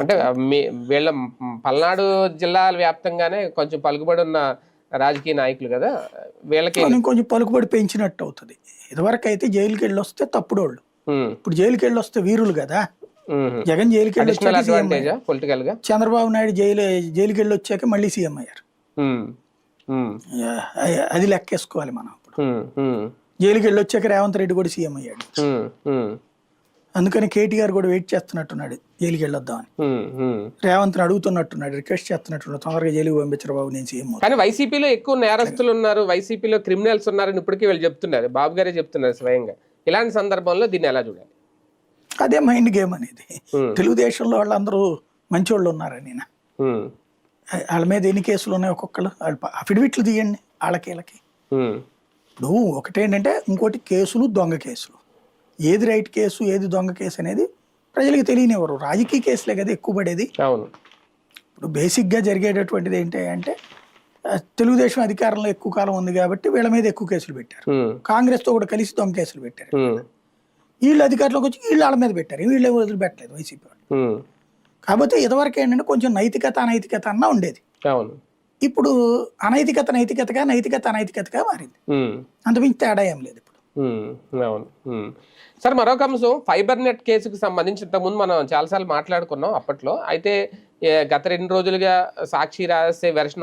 అంటే మీ వీళ్ళ పల్నాడు జిల్లాల వ్యాప్తంగానే కొంచెం పలుకుబడి ఉన్న రాజకీయ నాయకులు కదా వీళ్ళకి కొంచెం పలుకుబడి పెంచినట్టు అవుతుంది. ఇదివరకు అయితే జైలుకి వెళ్ళి వస్తే తప్పుడోళ్ళు ఇప్పుడు జైలుకి వెళ్ళి వస్తే వీరులు కదా. జగన్ జైలుకి వెళ్ళి పొలిటికల్గా చంద్రబాబు నాయుడు జైలు జైలుకి వెళ్ళి వచ్చాక మళ్ళీ సీఎం అయ్యారు. అది లెక్కేసుకోవాలి మనం ఇప్పుడు జైలుకి వెళ్ళి వచ్చాక రేవంత్ రెడ్డి కూడా సీఎం అయ్యాడు. అందుకని కేటీఆర్ కూడా వెయిట్ చేస్తున్నట్టున్నాడు జైలుకి వెళ్ళొద్దామని. రేవంత్ని అడుగుతున్నట్టున్నాడు రిక్వెస్ట్ చేస్తున్నట్టున్నాడు తొందరగా జైలుకి పంపించరు బాబు నేను సీఎం. కానీ వైసీపీలో ఎక్కువ నేరస్తులు ఉన్నారు వైసీపీలో క్రిమినల్స్ ఉన్నారని ఇప్పటికీ వీళ్ళు చెప్తున్నారు బాబు గారే చెప్తున్నారు స్వయంగా. ఇలాంటి సందర్భంలో దీన్ని ఎలా చూడాలి? అదే మైండ్ గేమ్ అనేది. తెలుగుదేశంలో వాళ్ళందరూ మంచోళ్ళు ఉన్నారని నా. ఉమ్, వాళ్ళ మీద ఎన్ని కేసులు ఉన్నాయి ఒక్కొక్కరు వాళ్ళ అఫిడవిట్లు తీయండి వాళ్ళకి వీళ్ళకి. ఇప్పుడు ఒకటేంటంటే ఇంకోటి కేసులు దొంగ కేసులు. ఏది రైట్ కేసు ఏది దొంగ కేసు అనేది ప్రజలకు తెలియనివ్వరు. రాజకీయ కేసులే కదా ఎక్కువ పడేది. అవును. ఇప్పుడు బేసిక్గా జరిగేటటువంటిది ఏంటి అంటే తెలుగుదేశం అధికారంలో ఎక్కువ కాలం ఉంది కాబట్టి వీళ్ళ మీద ఎక్కువ కేసులు పెట్టారు. కాంగ్రెస్తో కూడా కలిసి దొంగ కేసులు పెట్టారు. వీళ్ళు అధికారంలోకి వచ్చి వీళ్ళు వాళ్ళ మీద పెట్టారు. వీళ్ళే వదిలిపెట్టలేదు వైసీపీ వాళ్ళు. కాకపోతే ఇదివరకు ఏంటంటే కొంచెం నైతికత అనైతికత అన్న ఉండేది. ఇప్పుడు అనైతికత నైతికతగా నైతికత అనైతికతగా మారింది. అంతమించి తేడా ఏం లేదు అవును. సార్ మరొక అంశం. ఫైబర్ నెట్ కేసుకు సంబంధించి ఇంతకుముందు మనం చాలాసార్లు మాట్లాడుకున్నాం అప్పట్లో. అయితే గత రెండు రోజులుగా సాక్షి రాసే వెర్షన్